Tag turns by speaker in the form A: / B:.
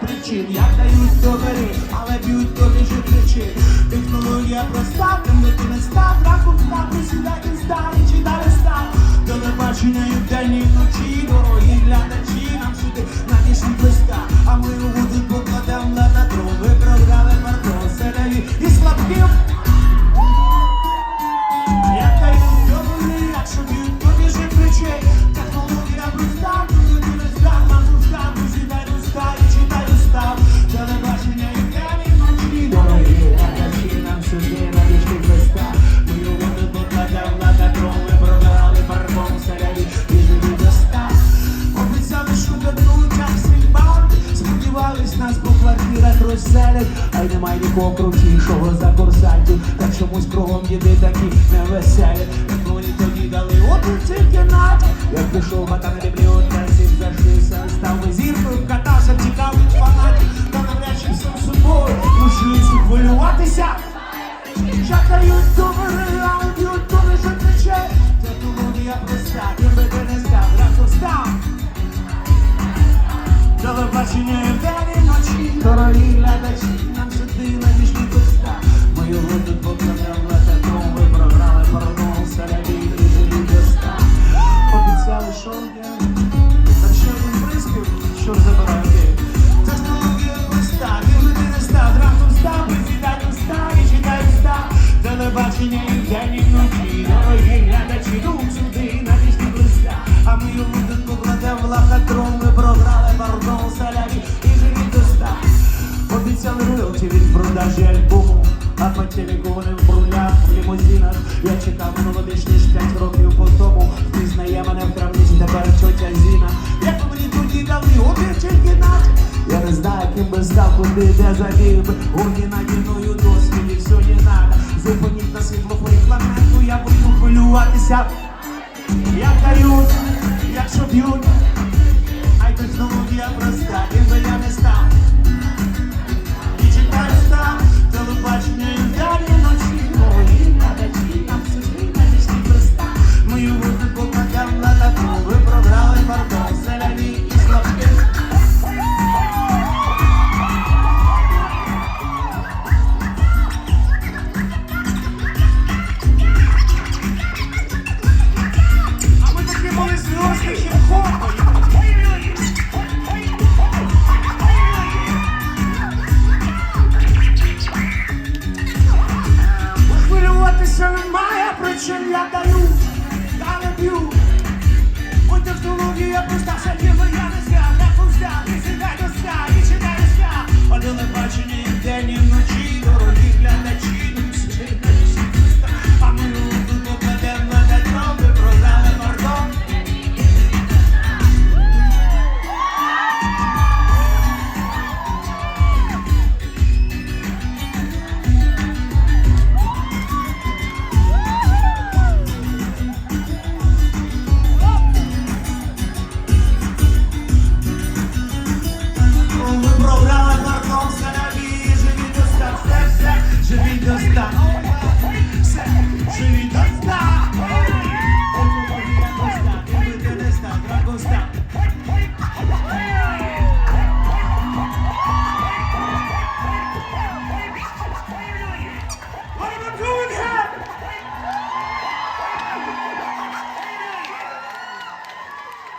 A: причин, як дають, то але б'ють, то біжи кричи. Технологія проста, там ти не став, раком став, присідати не нікого крутішого за курсантів Та чомусь кругом діди такі невеселі. Вони тоді дали одну тільки надо Як пішов бата на бібліотеці зашився, став зіркою Катався цікавий фанатів Та навряд чи всім собою Мушуються хвилюватися. Шатають добре, в Ми програли пардон, саляві і живі доста Обіцяли роялті від продажі альбому А по телеку вони в брулях, в лімузинах Я чекав минуло більш ніж 5 років по тому. Пізнає мене в крамниці тепер тьотя Зіна. Як мені тоді дали тільки наш Я не знаю, ким би став, куди де завів би. Гоні наді мною досвіді, все не надо Зупиніть на світлофорі планету, я буду хвилюватися. Як дають, якщо б'ють Ай я би я не став